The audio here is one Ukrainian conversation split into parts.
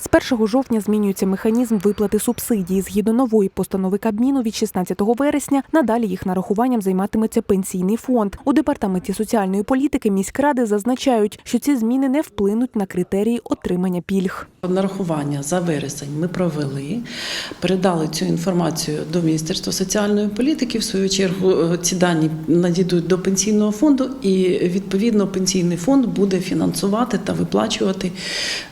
З 1 жовтня змінюється механізм виплати субсидій. Згідно нової постанови Кабміну від 16 вересня надалі їх нарахуванням займатиметься пенсійний фонд. У департаменті соціальної політики міськради зазначають, що ці зміни не вплинуть на критерії отримання пільг. Нарахування за вересень ми провели, передали цю інформацію до Міністерства соціальної політики. В свою чергу е, ці дані надійдуть до пенсійного фонду, і відповідно пенсійний фонд буде фінансувати та виплачувати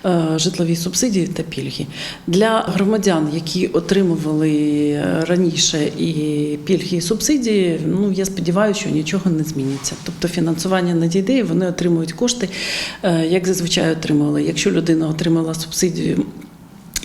е, житлові субсидії та пільги для громадян, які отримували е, раніше і пільги і субсидії. Ну я сподіваюся, що нічого не зміниться. Тобто фінансування надійде, і вони отримують кошти, е, як зазвичай отримували. Якщо людина отримала субсидію.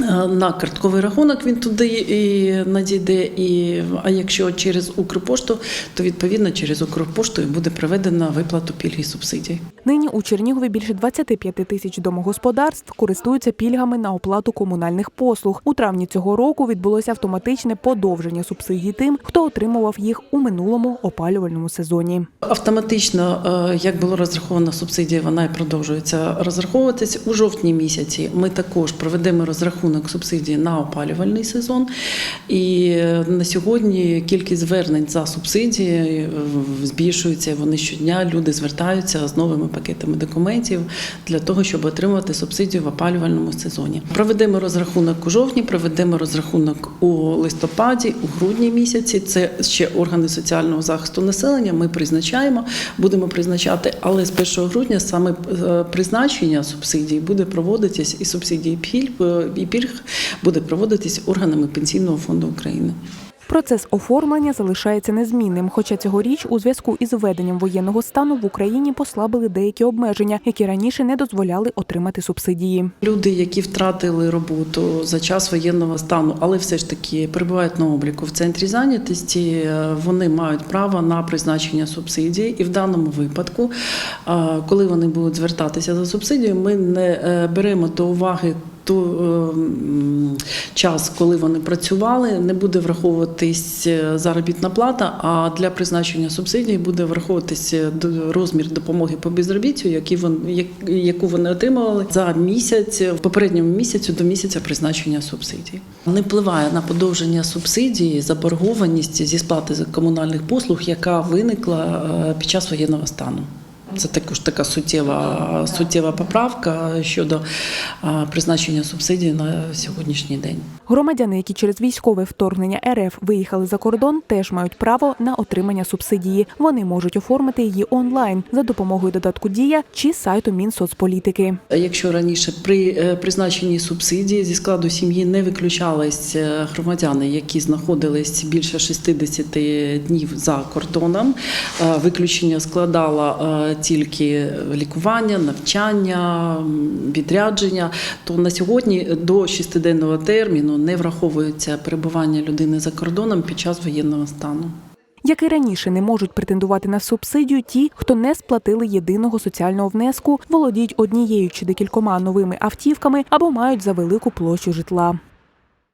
е, На картковий рахунок він туди і надійде, і а якщо через Укрпошту, то відповідно через Укрпошту і буде проведена виплату пільг і субсидій. Нині у Чернігові більше 25 тисяч домогосподарств користуються пільгами на оплату комунальних послуг. У травні цього року відбулося автоматичне подовження субсидій тим, хто отримував їх у минулому опалювальному сезоні. Автоматично, е, як було розраховано субсидія, вона і продовжується розраховуватись у жовтні місяці. Ми також проведемо розрахунок субсидії на опалювальний сезон. І е, на сьогодні кількість звернень за субсидії е, збільшується. Вони щодня люди звертаються з новими пакетами документів для того, щоб отримувати субсидію в опалювальному сезоні. Проведемо розрахунок у жовтні, проведемо розрахунок у листопаді, у грудні місяці. Це ще органи соціального захисту населення. Ми призначаємо, будемо призначати, але з 1 грудня саме е, призначення субсидій буде проводитись і субсидії пільг е, і пільг буде проводитись органами пенсійного фонду України. Процес оформлення залишається незмінним. Хоча цьогоріч у зв'язку із введенням воєнного стану в Україні послабили деякі обмеження, які раніше не дозволяли отримати субсидії. Люди, які втратили роботу за час воєнного стану, але все ж таки перебувають на обліку в центрі зайнятості, вони мають право на призначення субсидії. І в даному випадку, коли вони будуть звертатися за субсидією, ми не е, беремо до уваги. Ту е, час, коли вони працювали, не буде враховуватись е, заробітна плата, а для призначення субсидій буде враховуватись е, розмір допомоги по безробіттю, яку вони отримували за місяць в попередньому місяцю до місяця призначення субсидій. Не впливає на подовження субсидії заборгованість зі сплати комунальних послуг, яка виникла е, під час воєнного стану. Це також така суттєва, суттєва поправка щодо призначення субсидій на сьогоднішній день. Громадяни, які через військове вторгнення РФ виїхали за кордон, теж мають право на отримання субсидії. Вони можуть оформити її онлайн за допомогою додатку Дія чи сайту Мінсоцполітики. Якщо раніше при е, призначенні субсидії зі складу сім'ї не виключались е, громадяни, які знаходились більше 60 днів за кордоном, е, виключення складало е, тільки лікування, навчання, відрядження, то на сьогодні до 6-денного терміну не враховується перебування людини за кордоном під час воєнного стану. Як і раніше не можуть претендувати на субсидію ті, хто не сплатили єдиного соціального внеску, володіють однією чи декількома новими автівками або мають за велику площу житла.